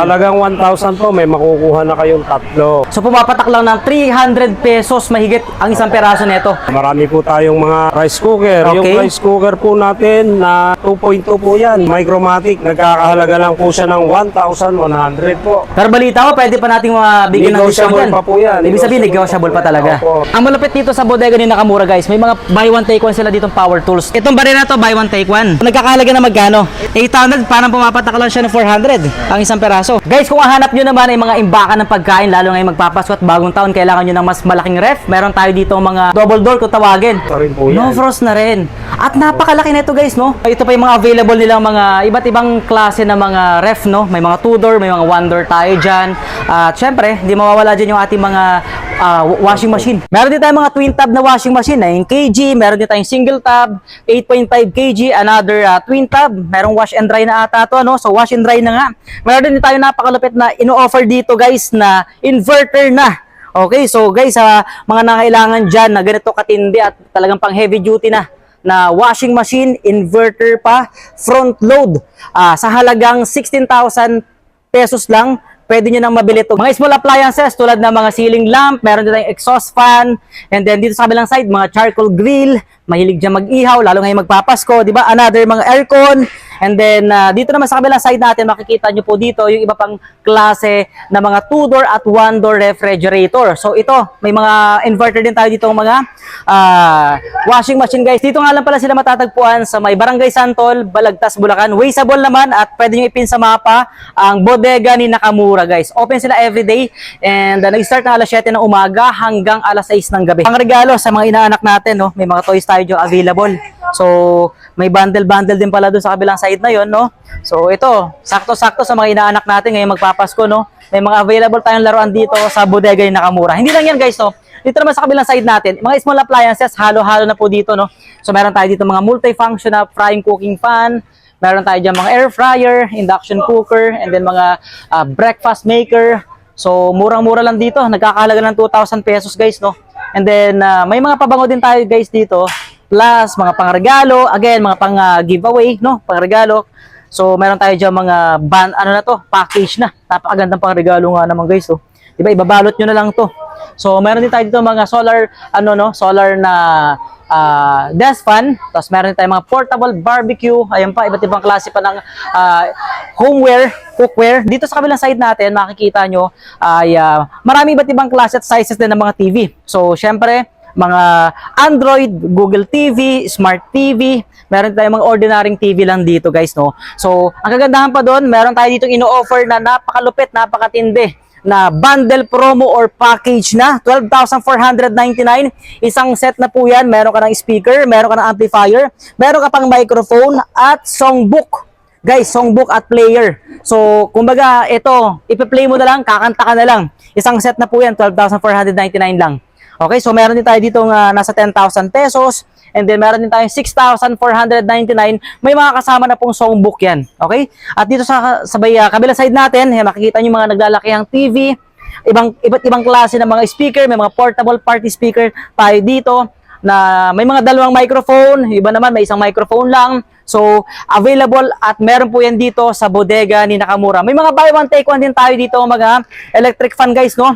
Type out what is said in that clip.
Talagang 1,000 po, may makukuha na kayong tatlo. So pumapatak lang ng 300 pesos mahigit ang isang peraso nito. Marami po tayong mga rice cooker. Yung Okay. rice cooker po natin na 2.2 po yan. Micromatic, nagkakahalaga lang po siya ng 1,100 po. Pero balita ko, pwede pa nating mabigyan ng discount yan. pa po yan. Ibig sabihin, Negotiable pa talaga. Opo. Ang malupit dito sa bodega ni Nakamura guys, may mga buy one take one sila ditong power tools. Itong baril na to, buy one take one. Nagkakahalaga na magkano? 800, parang pumapatak lang siya ng 400 ang isang peraso. Guys, kung hahanap nyo naman ay mga imbakan ng pagkain, lalo ngayon magpapasko at bagong taon, kailangan nyo ng mas malaking ref. Meron tayo dito mga double door kung tawagin. No frost na rin. At napakalaki na ito guys, no? Ito pa yung mga available nilang mga iba't ibang klase ng mga ref, no? May mga two door, may mga one door tayo dyan. At syempre, hindi mawawala dyan yung ating mga ah, washing machine. Meron din tayong mga twin tab na washing machine, 9 kg. Meron din tayong single tab, 8.5 kg. Another ah, twin tab. Merong wash and dry na ata to, no? So wash and dry na nga. Meron din tayong napakalupit na ino-offer dito guys na inverter na. Okay, so guys, sa mga nangailangan dyan na ganito katindi at talagang pang heavy duty na na washing machine, inverter pa, front load. Ah, sa halagang 16,000 pesos lang, pwede nyo nang mabili ito. Mga small appliances tulad ng mga ceiling lamp, meron din tayong exhaust fan, and then dito sa kabilang side, mga charcoal grill, mahilig dyan mag-ihaw, lalo ngayon magpapasko, di ba? Another mga aircon, and then ah, dito naman sa kabilang side natin, makikita nyo po dito yung iba pang klase na mga two-door at one-door refrigerator. So ito, may mga inverter din tayo dito mga ah, washing machine guys. Dito nga lang pala sila matatagpuan sa may Barangay Santol, Balagtas, Bulacan. Wasteable naman at pwede nyo ipin sa mapa ang bodega ni Nakamura guys. Open sila everyday and uh, nag-start na alas 7 ng umaga hanggang alas 6 ng gabi. Ang regalo sa mga inaanak natin, no? may mga toys tayo available. So, may bundle-bundle din pala doon sa kabilang side na yon, no? So, ito, sakto-sakto sa mga inaanak natin ngayong magpapasko, no? May mga available tayong laruan dito sa bodega ni Nakamura. Hindi lang yan, guys, no? Dito naman sa kabilang side natin, mga small appliances, halo-halo na po dito, no? So, meron tayo dito mga multifunction na frying cooking pan, meron tayo dyan mga air fryer, induction cooker, and then mga ah, breakfast maker. So, murang-mura lang dito. Nagkakahalaga ng 2,000 pesos, guys, no? And then, ah, may mga pabango din tayo, guys, dito. Plus, mga pangregalo. Again, mga pang ah, giveaway, no? Pangregalo. So, meron tayo dyan mga ban, ano na to, package na. Napakagandang pangregalo nga naman, guys, oh. Diba, ibabalot nyo na lang to. So, meron din tayo dito mga solar, ano no, solar na ah, desk fan. Tapos meron din tayong mga portable barbecue. Ayan pa, iba't ibang klase pa ng ah, homeware, cookware. Dito sa kabilang side natin, makikita nyo ay ah, marami iba't ibang klase at sizes din ng mga TV. So, syempre, mga Android, Google TV, Smart TV, meron tayong mga ordinaryong TV lang dito guys, no? So, ang kagandahan pa doon, meron tayo dito ino-offer na napakalupit, napakatindi na bundle promo or package na. 12,499 isang set na po yan. Meron ka ng speaker meron ka ng amplifier meron ka pang microphone at songbook. Guys songbook at player. So kumbaga ito ipe-play mo na lang kakanta ka na lang. Isang set na po yan 12,499 lang Okay, so meron din tayo dito nga nasa 10,000 pesos and then meron din tayong 6,499. May mga kasama na pong songbook yan. Okay? At dito sa sabay uh, kabilang side natin, eh, makikita niyo mga naglalakihang TV, ibang iba't ibang klase ng mga speaker, may mga portable party speaker tayo dito na may mga dalawang microphone, iba naman may isang microphone lang. So, available at meron po yan dito sa bodega ni Nakamura. May mga buy one take one din tayo dito mga electric fan guys, no?